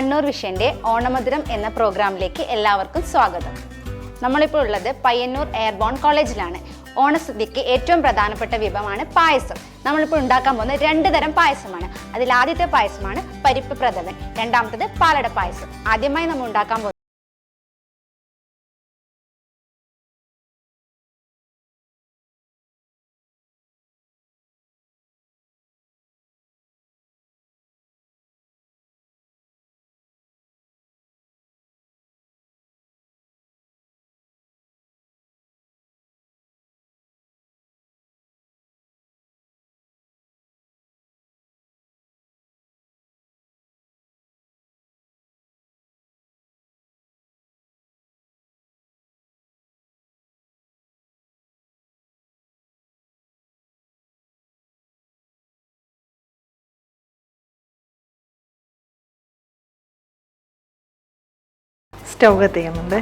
കണ്ണൂർ വിഷന്റെ ഓണമധുരം എന്ന പ്രോഗ്രാമിലേക്ക് എല്ലാവർക്കും സ്വാഗതം. നമ്മളിപ്പോൾ ഉള്ളത് പയ്യന്നൂർ എയർബോൺ കോളേജിലാണ്. ഓണസദ്യക്ക് ഏറ്റവും പ്രധാനപ്പെട്ട വിഭവമാണ് പായസം. നമ്മളിപ്പോൾ ഉണ്ടാക്കാൻ പോകുന്ന രണ്ട് തരം പായസമാണ്. അതിൽ ആദ്യത്തെ പായസമാണ് പരിപ്പ് പ്രഥമൻ രണ്ടാമത്തത് പാലട പായസം. ആദ്യമായി നമ്മൾ ഉണ്ടാക്കാൻ പോകുന്നത് സ്റ്റൗ കത്തിക്കുന്നുണ്ട്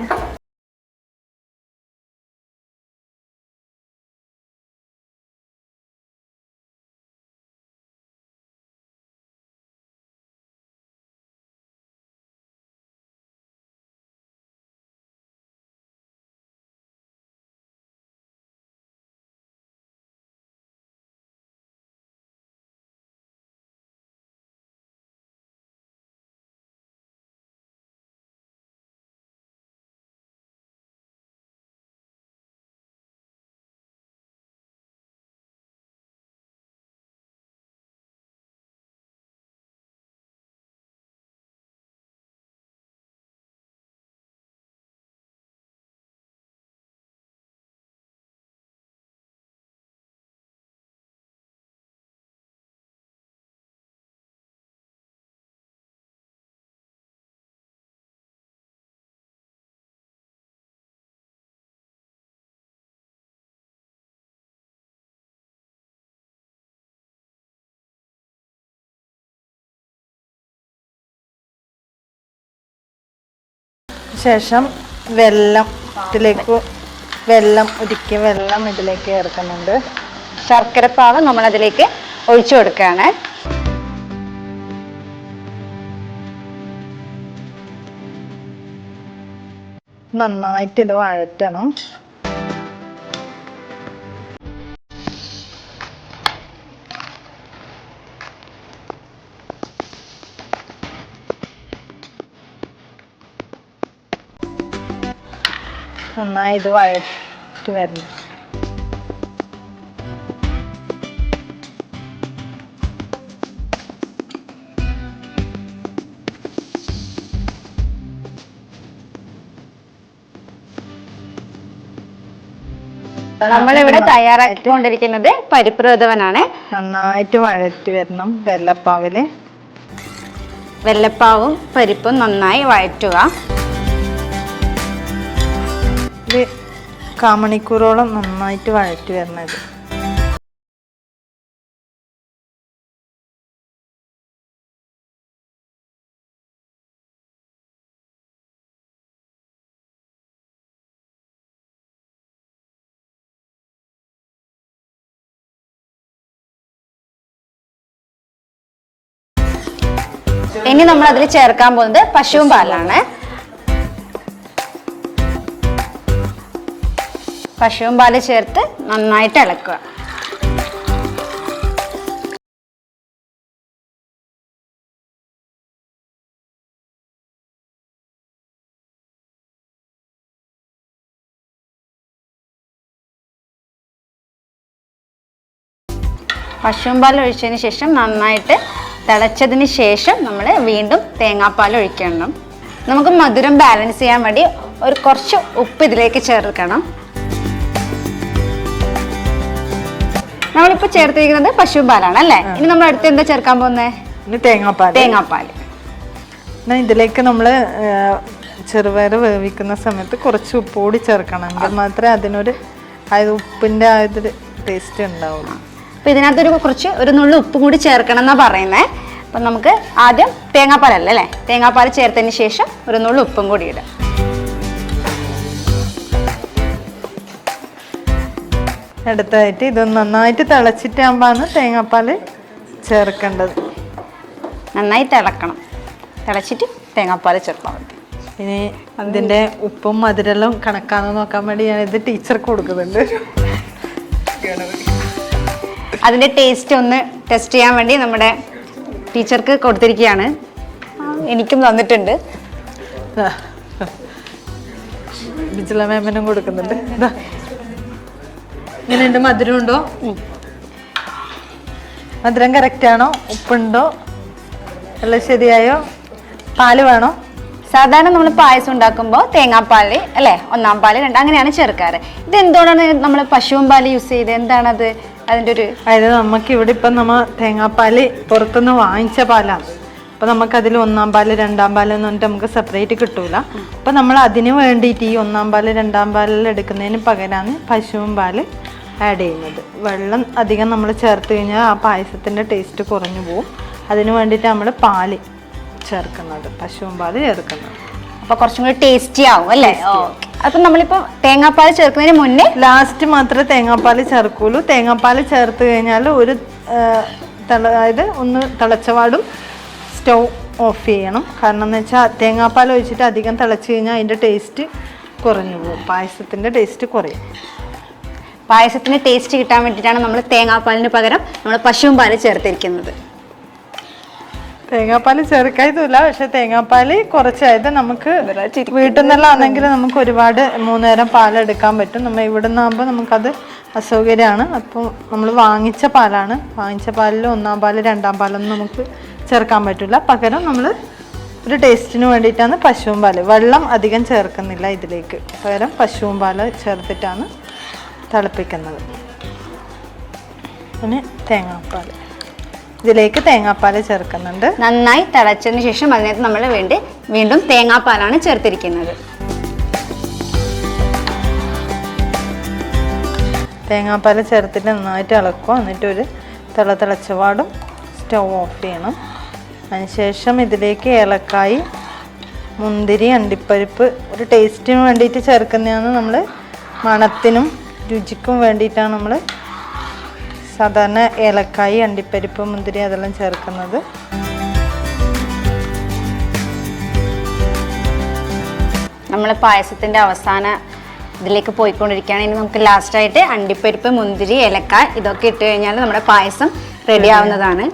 ശേഷം വെള്ളം ഇതിലേക്ക് വെള്ളം ഉരുക്കിയ വെള്ളം ഇതിലേക്ക് ചേർക്കുന്നുണ്ട്. ശർക്കരപ്പാവ് നമ്മൾ അതിലേക്ക് ഒഴിച്ചു കൊടുക്കുകയാണ്. നന്നായിട്ട് ഇത് വഴറ്റണം. നന്നായി ഇത് വഴറ്റി വരണം. നമ്മളിവിടെ തയ്യാറാക്കിക്കൊണ്ടിരിക്കുന്നത് പരിപ്പ് പ്രഥമനാണ് നന്നായിട്ട് വഴറ്റി വരണം വെള്ളപ്പാവിൽ. വെള്ളപ്പാവും പരിപ്പും നന്നായി വഴറ്റുക. ഇത് കാമണിക്കൂറോളം നന്നായിട്ട് വഴറ്റി വരണത്. ഇനി നമ്മൾ അതിൽ ചേർക്കാൻ പോകുന്നത് പശുവും പാലാണ്. പശുവും പാൽ ചേർത്ത് നന്നായിട്ട് ഇളക്കുക. പശുവും പാൽ ഒഴിച്ചതിന് ശേഷം നന്നായിട്ട് തിളച്ചതിന് ശേഷം നമ്മൾ വീണ്ടും തേങ്ങാപ്പാൽ ഒഴിക്കണം. നമുക്ക് മധുരം ബാലൻസ് ചെയ്യാൻ വേണ്ടി ഒരു കുറച്ച് ഉപ്പ് ഇതിലേക്ക് ചേർക്കണം. നമ്മളിപ്പോൾ ചേർത്തിരിക്കുന്നത് പശു പാലാണ് അല്ലേ? ഇനി നമ്മൾ അടുത്ത് എന്താ ചേർക്കാൻ പോകുന്നത് ഇനി തേങ്ങാപ്പാൽ തേങ്ങാപ്പാൽ എന്നാ ഇതിലേക്ക് നമ്മൾ ചെറുപയർ വേവിക്കുന്ന സമയത്ത് കുറച്ച് ഉപ്പ് കൂടി ചേർക്കണം. എങ്കിൽ മാത്രമേ അതിനൊരു അതായത് ഉപ്പിന്റെ ആ ഒരു ടേസ്റ്റ് ഉണ്ടാവുള്ളൂ. അപ്പൊ ഇതിനകത്തൊരു കുറച്ച് ഒരു നുള്ളു ഉപ്പും കൂടി ചേർക്കണം എന്നാ പറയുന്നത് അപ്പൊ നമുക്ക് ആദ്യം തേങ്ങാപ്പാലല്ലേ? അല്ലേ തേങ്ങാപ്പാൽ ചേർത്തതിന് ശേഷം ഒരു നുള്ളു ഉപ്പും കൂടി ഇടാം അടുത്തായിട്ട് ഇത് നന്നായിട്ട് തിളച്ചിട്ടാകുമ്പോഴാണ് തേങ്ങാപ്പാൽ ചേർക്കേണ്ടത്. നന്നായി തിളക്കണം. തിളച്ചിട്ട് തേങ്ങാപ്പാൽ ചേർത്താൽ മതി. ഇനി അതിന്റെ ഉപ്പും മധുരെല്ലാം കണക്കാണെന്ന് നോക്കാൻ വേണ്ടി ഞാൻ ഇത് ടീച്ചർക്ക് കൊടുക്കുന്നുണ്ട്. അതിന്റെ ടേസ്റ്റ് ഒന്ന് ടെസ്റ്റ് ചെയ്യാൻ വേണ്ടി നമ്മുടെ ടീച്ചർക്ക് കൊടുത്തിരിക്കുകയാണ്. എനിക്കും തന്നിട്ടുണ്ട്. ബിജില മാമിനും കൊടുക്കുന്നുണ്ട്. ദാ. ഇങ്ങനെയുണ്ട് മധുരം ഉണ്ടോ മധുരം കറക്റ്റ് ആണോ? ഉപ്പുണ്ടോ? എല്ലാം ശരിയായോ? പാൽ വേണോ? സാധാരണ നമ്മൾ പായസം ഉണ്ടാക്കുമ്പോൾ തേങ്ങാപ്പാൽ അല്ലേ? ഒന്നാം പാൽ രണ്ട് അങ്ങനെയാണ് ചേർക്കാറ്. ഇത് എന്തുകൊണ്ടാണ് നമ്മൾ പശുവും പാൽ യൂസ് ചെയ്ത് എന്താണത്? അതിന്റെ ഒരു അതായത് നമുക്ക് ഇവിടെ ഇപ്പം നമ്മൾ തേങ്ങാപ്പാൽ പുറത്തുനിന്ന് വാങ്ങിച്ച പാലാണ്. അപ്പൊ നമുക്ക് അതിൽ ഒന്നാം പാൽ രണ്ടാം പാൽ എന്ന് പറഞ്ഞിട്ട് നമുക്ക് സെപ്പറേറ്റ് കിട്ടൂല. അപ്പൊ നമ്മൾ അതിന് വേണ്ടിയിട്ട് ഈ ഒന്നാം പാൽ രണ്ടാം പാലിൽ എടുക്കുന്നതിന് പകരമാണ് പശുവും പാൽ. ആഡ് ചെയ്യുന്നത്. വെള്ളം അധികം നമ്മൾ ചേർത്ത് കഴിഞ്ഞാൽ ആ പായസത്തിന്റെ ടേസ്റ്റ് കുറഞ്ഞു പോകും അതിന് വേണ്ടിയിട്ട് നമ്മൾ പാൽ ചേർക്കുന്നത് പശുവും പാൽ ചേർക്കുന്നത്. അപ്പോൾ കുറച്ചും കൂടി ടേസ്റ്റി ആവും അല്ലേ? ഓക്കെ അപ്പം നമ്മളിപ്പോൾ തേങ്ങാപ്പാൽ ചേർക്കുന്നതിന് മുന്നേ ലാസ്റ്റ് മാത്രമേ തേങ്ങാപ്പാൽ ചേർക്കുള്ളൂ. തേങ്ങാപ്പാൽ ചേർത്ത് കഴിഞ്ഞാൽ ഒരു തിള അതായത് ഒന്ന് തിളച്ചപാടും സ്റ്റൗ ഓഫ് ചെയ്യണം. കാരണം എന്ന് വെച്ചാൽ തേങ്ങാപ്പാൽ ഒഴിച്ചിട്ട് അധികം തിളച്ച് കഴിഞ്ഞാൽ അതിന്റെ ടേസ്റ്റ് കുറഞ്ഞു പോകും. പായസത്തിന്റെ ടേസ്റ്റ് കുറയും. പായസത്തിന് ടേസ്റ്റ് കിട്ടാൻ വേണ്ടിയിട്ടാണ് നമ്മൾ തേങ്ങാപ്പാലിന് പകരം നമ്മൾ പശുവും പാൽ ചേർത്തിരിക്കുന്നത്. തേങ്ങാപ്പാൽ ചേർക്കായതുമില്ല പക്ഷെ തേങ്ങാപ്പാൽ കുറച്ചായത് നമുക്ക് വീട്ടിൽ നിന്നെല്ലാം ആണെങ്കിൽ നമുക്ക് ഒരുപാട് മൂന്നേരം പാലെടുക്കാൻ പറ്റും. നമ്മൾ ഇവിടെ നിന്നാകുമ്പോൾ നമുക്കത് അസൗകര്യമാണ്. അപ്പോൾ നമ്മൾ വാങ്ങിച്ച പാലാണ്. വാങ്ങിച്ച പാലിൽ ഒന്നാം പാൽ രണ്ടാം പാലൊന്നും നമുക്ക് ചേർക്കാൻ പറ്റില്ല. പകരം നമ്മൾ ഒരു ടേസ്റ്റിന് വേണ്ടിയിട്ടാണ് പശുവും പാൽ വെള്ളം അധികം ചേർക്കുന്നില്ല ഇതിലേക്ക്. പകരം പശുവും പാൽ ചേർത്തിട്ടാണ് തിളപ്പിക്കുന്നത്. പിന്നെ തേങ്ങാപ്പാൽ ഇതിലേക്ക് തേങ്ങാപ്പാൽ ചേർക്കുന്നുണ്ട്. നന്നായി തിളച്ചതിന് ശേഷം അതിനകത്ത് നമ്മൾ വേണ്ടി വീണ്ടും തേങ്ങാപ്പാലാണ് ചേർത്തിരിക്കുന്നത്. തേങ്ങാപ്പാൽ ചേർത്തിട്ട് നന്നായിട്ട് ഇളക്കുക എന്നിട്ട് ഒരു തിള തിളച്ചപാടും സ്റ്റൗ ഓഫ് ചെയ്യണം. അതിനുശേഷം ഇതിലേക്ക് ഏലക്കായി മുന്തിരി അണ്ടിപ്പരിപ്പ് ഒരു ടേസ്റ്റിന് വേണ്ടിയിട്ട് ചേർക്കുന്നതാണ് നമ്മൾ മണത്തിനും രുചിക്കും വേണ്ടിയിട്ടാണ് നമ്മൾ സാധാരണ ഏലക്കായി അണ്ടിപ്പരിപ്പ് മുന്തിരി അതെല്ലാം ചേർക്കുന്നത്. നമ്മൾ പായസത്തിന്റെ അവസാന ഇതിലേക്ക് പോയിക്കൊണ്ടിരിക്കുകയാണ്. ഇനി നമുക്ക് ലാസ്റ്റായിട്ട് അണ്ടിപ്പരിപ്പ് മുന്തിരി ഏലക്ക ഇതൊക്കെ ഇട്ട് കഴിഞ്ഞാൽ നമ്മുടെ പായസം റെഡി ആവുന്നതാണ്.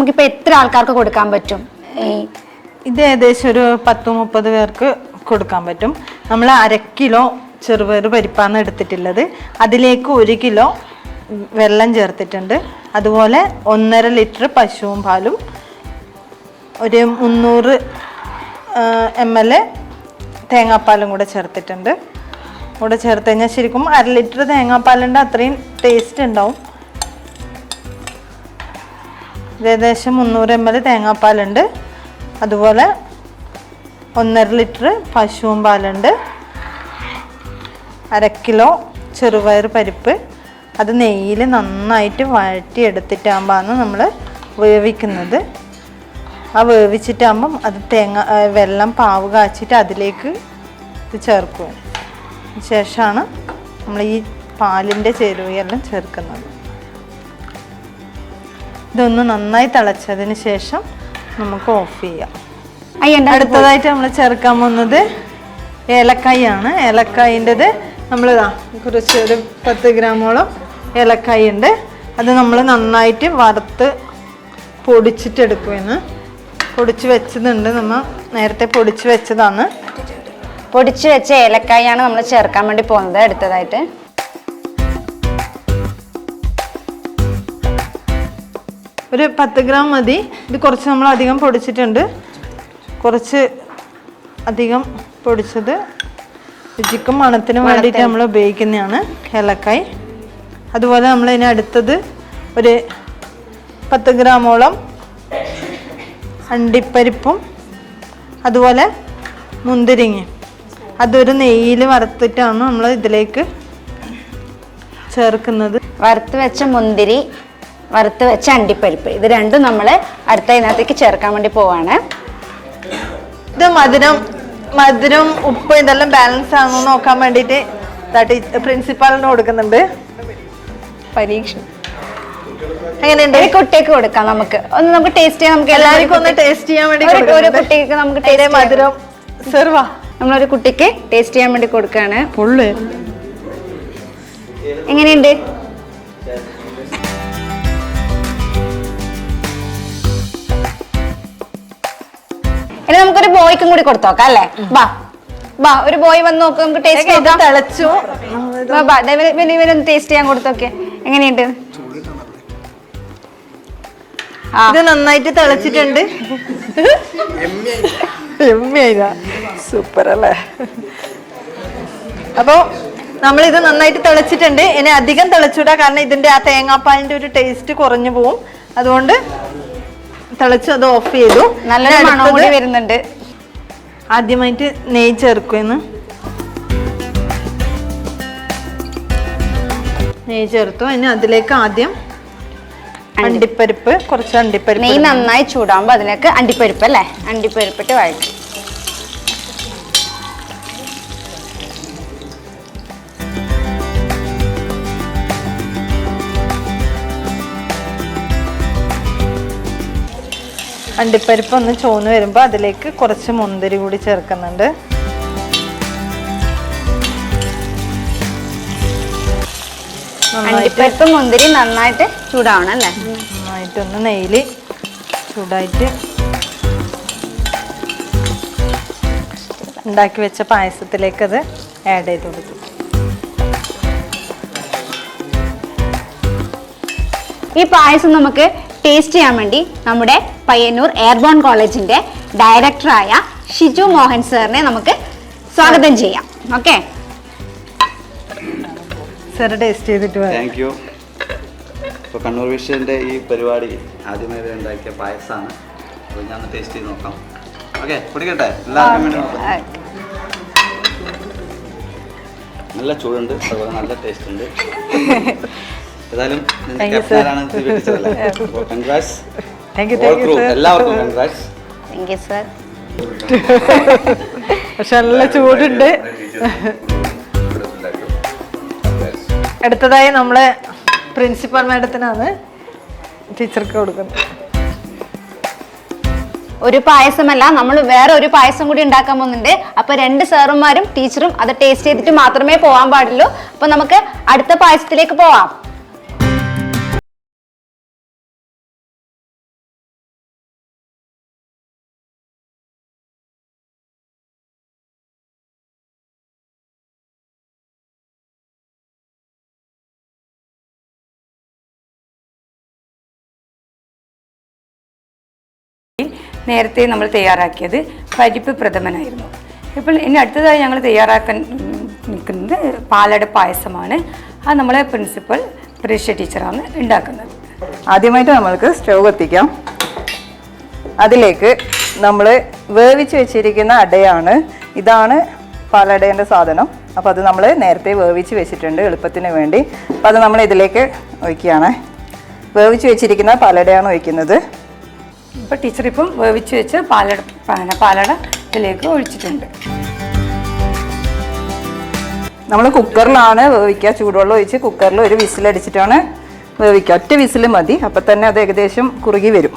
നമുക്കിപ്പോൾ എത്ര ആൾക്കാർക്ക് കൊടുക്കാൻ പറ്റും? ഇത് ഏകദേശം ഒരു പത്ത് മുപ്പത് പേർക്ക് കൊടുക്കാൻ പറ്റും. നമ്മൾ അര കിലോ ചെറുപയർ പരിപ്പാണ് എടുത്തിട്ടുള്ളത്. അതിലേക്ക് ഒരു കിലോ വെള്ളം ചേർത്തിട്ടുണ്ട്. അതുപോലെ ഒന്നര ലിറ്റർ പശുവും പാലും ഒരു മുന്നൂറ് എം എൽ തേങ്ങാപ്പാലും കൂടെ ചേർത്തിട്ടുണ്ട്. കൂടെ ചേർത്ത് കഴിഞ്ഞാൽ ശരിക്കും അര ലിറ്റർ തേങ്ങാപ്പാലിന്റെ അത്രയും ടേസ്റ്റ് ഉണ്ടാവും. ഏകദേശം മുന്നൂറ് എം എൽ തേങ്ങാപ്പാലുണ്ട്. അതുപോലെ ഒന്നര ലിറ്റർ പശുവും പാലുണ്ട്. അര കിലോ ചെറുപയർ പരിപ്പ്. അത് നെയ്യിൽ നന്നായിട്ട് വഴറ്റി എടുത്തിട്ടാകുമ്പോഴാണ് നമ്മൾ വേവിക്കുന്നത്. ആ വേവിച്ചിട്ടാകുമ്പം അത് തേങ്ങ വെള്ളം പാവ് കാച്ചിട്ട് അതിലേക്ക് ഇത് ചേർക്കും. ശേഷമാണ് നമ്മൾ ഈ പാലിന്റെ ചേരുവയെല്ലാം ചേർക്കുന്നത്. ഇതൊന്ന് നന്നായി തിളച്ചതിന് ശേഷം നമുക്ക് ഓഫ് ചെയ്യാം. അടുത്തതായിട്ട് നമ്മൾ ചേർക്കാൻ പോകുന്നത് ഏലക്കായാണ്. ഏലക്കായിന്റെത് നമ്മൾ കുറച്ച് ഒരു പത്ത് ഗ്രാമോളം ഏലക്കായ ഉണ്ട് അത് നമ്മൾ നന്നായിട്ട് വറുത്ത് പൊടിച്ചിട്ടെടുക്കുമെന്ന് പൊടിച്ച് വെച്ചതുണ്ട്. നമ്മൾ നേരത്തെ പൊടിച്ച് വെച്ചതാണ്. പൊടിച്ച് വെച്ച ഏലക്കായാണ് നമ്മൾ ചേർക്കാൻ വേണ്ടി പോകുന്നത് അടുത്തതായിട്ട്. ഒരു പത്ത് ഗ്രാം മതി. ഇത് കുറച്ച് നമ്മൾ അധികം പൊടിച്ചിട്ടുണ്ട്. കുറച്ച് അധികം പൊടിച്ചത് രുചിക്കും മണത്തിനും വേണ്ടിയിട്ട് നമ്മൾ ഉപയോഗിക്കുന്നതാണ് ഏലക്കായ്. അതുപോലെ നമ്മൾ ഇതിന് അടുത്തത് ഒരു പത്ത് ഗ്രാമോളം അണ്ടിപ്പരിപ്പും അതുപോലെ മുന്തിരിങ്ങയും. അതൊരു നെയ്യിൽ വറുത്തിട്ടാണ് നമ്മൾ ഇതിലേക്ക് ചേർക്കുന്നത്. വറുത്ത് വെച്ച മുന്തിരി വറുത്ത് വെച്ച അണ്ടിപ്പരിപ്പ്. ഇത് രണ്ടും നമ്മൾ അടുത്ത ഇതിനകത്തേക്ക് ചേർക്കാൻ വേണ്ടി പോവാണ്. ഇത് മധുരം മധുരം ഉപ്പ് ഇതെല്ലാം ബാലൻസ് ആണോ നോക്കാൻ വേണ്ടിയിട്ട് പ്രിൻസിപ്പാളിന് കൊടുക്കുന്നുണ്ട്. പരീക്ഷ എങ്ങനെയുണ്ട്? ഒരു കുട്ടിക്ക് കൊടുക്കാം നമുക്ക്. ഒന്ന് നമുക്ക് ടേസ്റ്റ് ചെയ്യാം നമുക്ക് എല്ലാവർക്കും ഒന്ന് ടേസ്റ്റ് ചെയ്യാൻ വേണ്ടി ഒരു-. കുട്ടിക്ക് നമുക്ക് ടേസ്റ്റ് മധുരം സെർവാ നമ്മളൊരു കുട്ടിക്ക് ടേസ്റ്റ് ചെയ്യാൻ വേണ്ടി കൊടുക്കാണ്. ഫുള്ള് എങ്ങനെയുണ്ട്? ഇനി നമുക്കൊരു ബോയ്ക്കും കൂടി കൊടുത്തോക്കാം അല്ലേ? ബാ ബാ ഒരു ബോയ് വന്ന് നോക്ക് നമുക്ക് ടേസ്റ്റ് നോക്കാം. തിളച്ചു? ബാ, ടേസ്റ്റ് ചെയ്യാൻ കൊടുത്തോക്കെ എങ്ങനെയുണ്ട്? ഇത് നന്നായിട്ട് തിളച്ചിട്ടുണ്ട്. സൂപ്പർ അല്ലേ? അപ്പോ ഇത് നന്നായിട്ട് തിളച്ചിട്ടുണ്ട്. ഇനി അധികം തിളച്ചൂടാ കാരണം ഇതിന്റെ ആ തേങ്ങാപ്പാലിന്റെ ഒരു ടേസ്റ്റ് കുറഞ്ഞു പോവും. അതുകൊണ്ട് തിളച്ചു അത് ഓഫ് ചെയ്തു. നല്ല മണം കൂടി വരുന്നുണ്ട്. ആദ്യമായിട്ട് നെയ്യ് ചേർക്കുമെന്ന്. നെയ്യ് ചേർത്തു. ഇനി അതിലേക്ക് ആദ്യം അണ്ടിപ്പരിപ്പ് കുറച്ച് അണ്ടിപ്പരിപ്പ് നെയ്യ് നന്നായി ചൂടാകുമ്പോൾ അതിലേക്ക് അണ്ടിപ്പരിപ്പ് അല്ലേ? അണ്ടിപ്പരിപ്പിട്ട് വഴറ്റും. അണ്ടിപ്പരിപ്പ് ഒന്ന് ചോന്ന് വരുമ്പോൾ അതിലേക്ക് കുറച്ച് മുന്തിരി കൂടി ചേർക്കുന്നുണ്ട്. അണ്ടിപ്പരിപ്പ് മുന്തിരി നന്നായിട്ട് ചൂടാവണം അല്ലേ? നന്നായിട്ടൊന്ന് നെയ്യിൽ ചൂടായിട്ട് ഉണ്ടാക്കി വെച്ച പായസത്തിലേക്ക് അത് ആഡ് ചെയ്ത് കൊടുക്കും ഈ പായസം നമുക്ക് ടേസ്റ്റ് ചെയ്യാൻ വേണ്ടി നമ്മുടെ പയ്യന്നൂർ എയർബോൺ കോളേജിന്റെ ഡയറക്ടറായ ഷിജു മോഹൻ സാറിനെ നമുക്ക് സ്വാഗതം ചെയ്യാം. ഓക്കെ? സാറ് ടേസ്റ്റ് ചെയ്തിട്ട് പറയാം താങ്ക് യു ഇപ്പോൾ കണ്ണൂർ വിഷയന്റെ ഈ പരിപാടി ആദ്യമായി ഉണ്ടാക്കിയ പായസമാണ് അപ്പോൾ ഞാൻ ടേസ്റ്റ് ചെയ്ത് നോക്കാം. ഓക്കെ കുടിക്കട്ടെ? എല്ലാവർക്കും വേണ്ടി. നല്ല ചൂടുണ്ട്. അതുപോലെ നല്ല ടേസ്റ്റ് ഉണ്ട്. ഏതായാലും Thank thank you thank you എല്ലാവർക്കും കൺഗ്രാറ്റ്സ് താങ്ക് യു സർ പക്ഷെ നല്ല ചൂടുണ്ട്. അടുത്തതായി നമ്മളെ പ്രിൻസിപ്പൽ മാഡത്തിനാണ് ടീച്ചർക്ക് കൊടുക്കുന്നത്. ഒരു പായസമല്ല നമ്മൾ വേറെ ഒരു പായസം കൂടി ഉണ്ടാക്കാൻ പോകുന്നുണ്ട്. അപ്പൊ രണ്ട് സാറുമാരും ടീച്ചറും അത് ടേസ്റ്റ് ചെയ്തിട്ട് മാത്രമേ പോകാൻ പാടുള്ളൂ. അപ്പൊ നമുക്ക് അടുത്ത പായസത്തിലേക്ക് പോവാം. നേരത്തെ നമ്മൾ തയ്യാറാക്കിയത് പരിപ്പ് പ്രഥമനായിരുന്നു. ഇപ്പോൾ ഇനി അടുത്തതായി ഞങ്ങൾ തയ്യാറാക്കാൻ നിൽക്കുന്നത് പാലട പായസമാണ്. അത് നമ്മളെ പ്രിൻസിപ്പൽ പരീക്ഷ ടീച്ചറാണ് ഉണ്ടാക്കുന്നത്. ആദ്യമായിട്ട് നമ്മൾക്ക് സ്റ്റവ് കത്തിക്കാം. അതിലേക്ക് നമ്മൾ വേവിച്ച് വെച്ചിരിക്കുന്ന അടയാണ്. ഇതാണ് പാലടേന്റെ സാധനം. അപ്പോൾ അത് നമ്മൾ നേരത്തെ വേവിച്ച് വെച്ചിട്ടുണ്ട് എളുപ്പത്തിന് വേണ്ടി. അപ്പോൾ അത് നമ്മൾ ഇതിലേക്ക് ഒഴിക്കുകയാണ്. വേവിച്ച് വെച്ചിരിക്കുന്ന പാലടയാണ് ഒഴിക്കുന്നത്. ഇപ്പോൾ ടീച്ചർ ഇപ്പം വേവിച്ച് വെച്ച് പാലട പാലട ഇതിലേക്ക് ഒഴിച്ചിട്ടുണ്ട്. നമ്മൾ കുക്കറിലാണ് വേവിക്കുക. ചൂടുവെള്ളം ഒഴിച്ച് കുക്കറിൽ ഒരു വിസിലടിച്ചിട്ടാണ് വേവിക്കുക. ഒറ്റ വിസിൽ മതി. അപ്പം തന്നെ അത് ഏകദേശം കുറുകി വരും.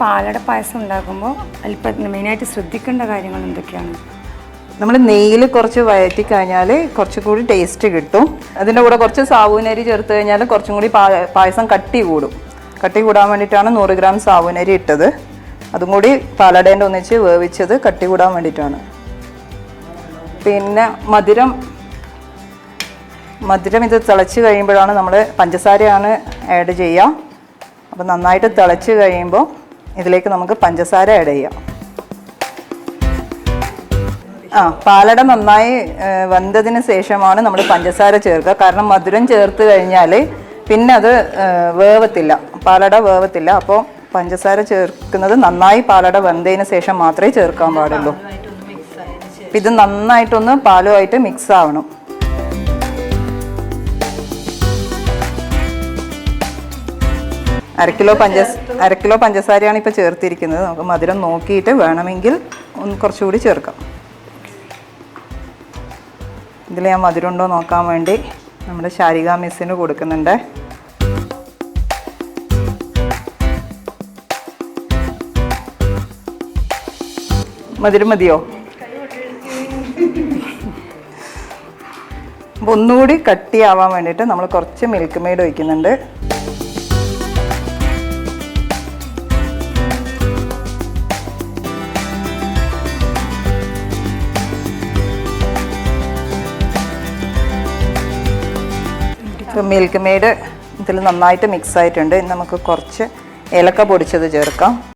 പാലട പായസം ഉണ്ടാക്കുമ്പോൾ അല്പം മെയിനായിട്ട് ശ്രദ്ധിക്കേണ്ട കാര്യങ്ങൾ എന്തൊക്കെയാണ്? നമ്മൾ നെയ്യിൽ കുറച്ച് വയറ്റി കഴിഞ്ഞാൽ കുറച്ചും കൂടി ടേസ്റ്റ് കിട്ടും. അതിന്റെ കൂടെ കുറച്ച് സാവൂനരി ചേർത്ത് കഴിഞ്ഞാൽ കുറച്ചും കൂടി പായസം കട്ടി കൂടും. കട്ടി കൂടാൻ വേണ്ടിയിട്ടാണ് നൂറ് ഗ്രാം സാവൂനരി ഇട്ടത്. അതും കൂടി പാലടേന്റെ ഒന്നിച്ച് വേവിച്ചത് കട്ടി കൂടാൻ വേണ്ടിയിട്ടാണ്. പിന്നെ മധുരം. മധുരം ഇത് തിളച്ച് കഴിയുമ്പോഴാണ് നമ്മൾ പഞ്ചസാരയാണ് ആഡ് ചെയ്യുക അപ്പോൾ നന്നായിട്ട് തിളച്ച് കഴിയുമ്പോൾ ഇതിലേക്ക് നമുക്ക് പഞ്ചസാര ആഡ് ചെയ്യാം. ആ പാലട നന്നായി വന്നതിന് ശേഷമാണ് നമ്മൾ പഞ്ചസാര ചേർക്കുക. കാരണം മധുരം ചേർത്ത് കഴിഞ്ഞാൽ പിന്നെ അത് വേവത്തില്ല. പാലട വേവത്തില്ല. അപ്പോൾ പഞ്ചസാര ചേർക്കുന്നത് നന്നായി പാലട വെന്തതിന് ശേഷം മാത്രമേ ചേർക്കാൻ പാടുള്ളൂ. ഇത് നന്നായിട്ടൊന്ന് പാലുമായിട്ട് മിക്സ് ആവണം. അര കിലോ പഞ്ചസ് അര കിലോ പഞ്ചസാരയാണ് ഇപ്പോൾ ചേർത്തിരിക്കുന്നത്. നമുക്ക് മധുരം നോക്കിയിട്ട് വേണമെങ്കിൽ ഒന്ന് കുറച്ചുകൂടി ചേർക്കാം. ഇതിൽ ഞാൻ മധുരം ഉണ്ടോ നോക്കാൻ വേണ്ടി നമ്മുടെ ശാരിക മിസ്സിന് കൊടുക്കുന്നുണ്ട്. മധുരം മതിയോ? അപ്പോൾ ഒന്നുകൂടി കട്ടിയാവാൻ വേണ്ടിയിട്ട് നമ്മൾ കുറച്ച് മിൽക്ക് മെയ്ഡ് ഒഴിക്കുന്നുണ്ട്. മിൽക്ക് മെയ്ഡ് ഇതിൽ നന്നായിട്ട് മിക്സ് ആയിട്ടുണ്ട്. നമുക്ക് കുറച്ച് ഏലക്ക പൊടിച്ചത് ചേർക്കാം.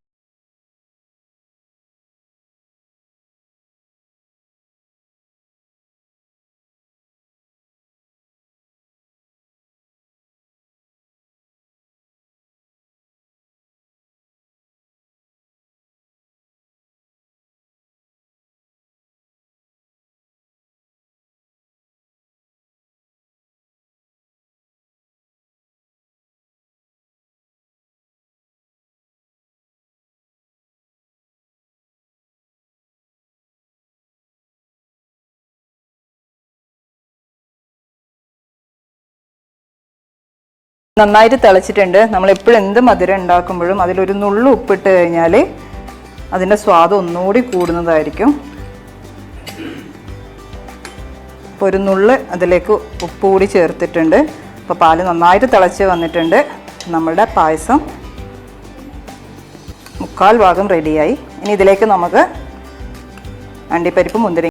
നന്നായിട്ട് തിളച്ചിട്ടുണ്ട്. നമ്മൾ എപ്പോഴും എന്ത് മധുരം ഉണ്ടാക്കുമ്പോഴും അതിലൊരു നുള്ളു ഉപ്പിട്ട് കഴിഞ്ഞാൽ അതിന്റെ സ്വാദം ഒന്നുകൂടി കൂടുന്നതായിരിക്കും. അപ്പോൾ ഒരു നുള്ള് അതിലേക്ക് ഉപ്പ് കൂടി ചേർത്തിട്ടുണ്ട്. അപ്പോൾ പാൽ നന്നായിട്ട് തിളച്ച് വന്നിട്ടുണ്ട്. നമ്മളുടെ പായസം മുക്കാൽ ഭാഗം റെഡിയായി ഇനി ഇതിലേക്ക് നമുക്ക് അണ്ടിപ്പരിപ്പ് മുന്തിരി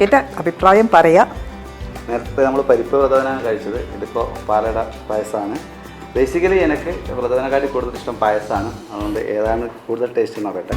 കേട്ട അഭിപ്രായം പറയാം. നേരത്തെ നമ്മൾ പരിപ്പ് വ്രതവനാണ് കഴിച്ചത്. ഇതിപ്പോൾ പാലട പായസമാണ്. ബേസിക്കലി എനിക്ക് പ്രഥമനെക്കാട്ടി കൂടുതൽ ഇഷ്ടം പായസമാണ്. അതുകൊണ്ട് ഏതാണ് കൂടുതൽ ടേസ്റ്റ് നോക്കട്ടെ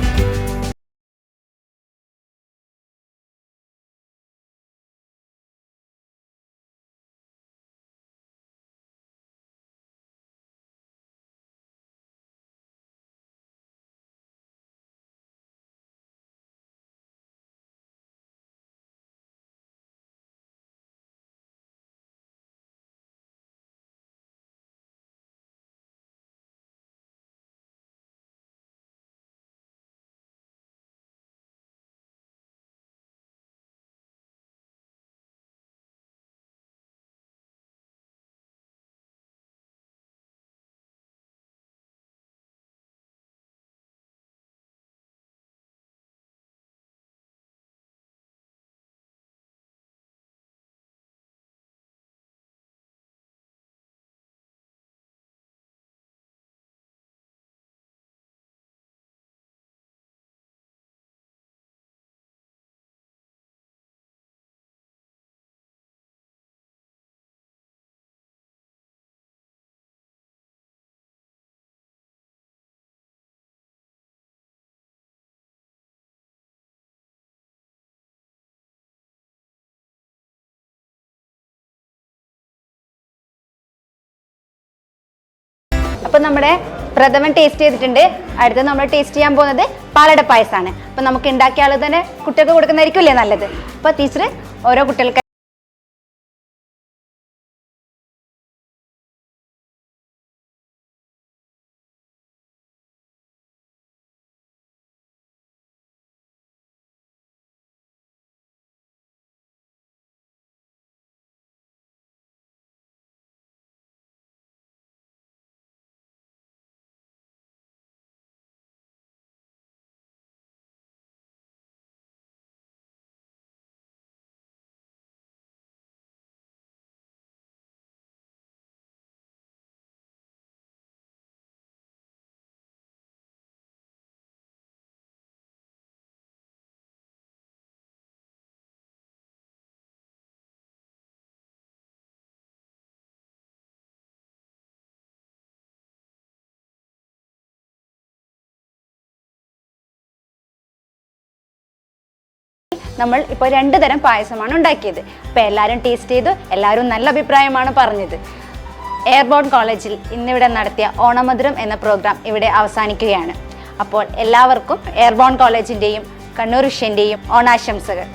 അപ്പൊ നമ്മുടെ പ്രഥമൻ ടേസ്റ്റ് ചെയ്തിട്ടുണ്ട്. അടുത്ത് നമ്മൾ ടേസ്റ്റ് ചെയ്യാൻ പോകുന്നത് പാലട പായസമാണ് അപ്പം നമുക്ക് ഉണ്ടാക്കിയ ആൾ തന്നെ കുട്ടികൾക്ക് കൊടുക്കുന്നതായിരിക്കും അല്ലേ നല്ലത്? അപ്പോൾ ടീച്ചർ ഓരോ കുട്ടികൾക്ക് നമ്മൾ ഇപ്പോൾ രണ്ട് തരം പായസമാണ് ഉണ്ടാക്കിയത്. അപ്പോൾ എല്ലാവരും ടേസ്റ്റ് ചെയ്തു. എല്ലാവരും നല്ല അഭിപ്രായമാണ് പറഞ്ഞത്. എയർബോൺ കോളേജിൽ ഇന്നിവിടെ നടത്തിയ ഓണമധുരം എന്ന പ്രോഗ്രാം ഇവിടെ അവസാനിക്കുകയാണ്. അപ്പോൾ എല്ലാവർക്കും എയർബോൺ കോളേജിന്റെയും കണ്ണൂർ വിഷ്യന്റെയും ഓണാശംസകൾ.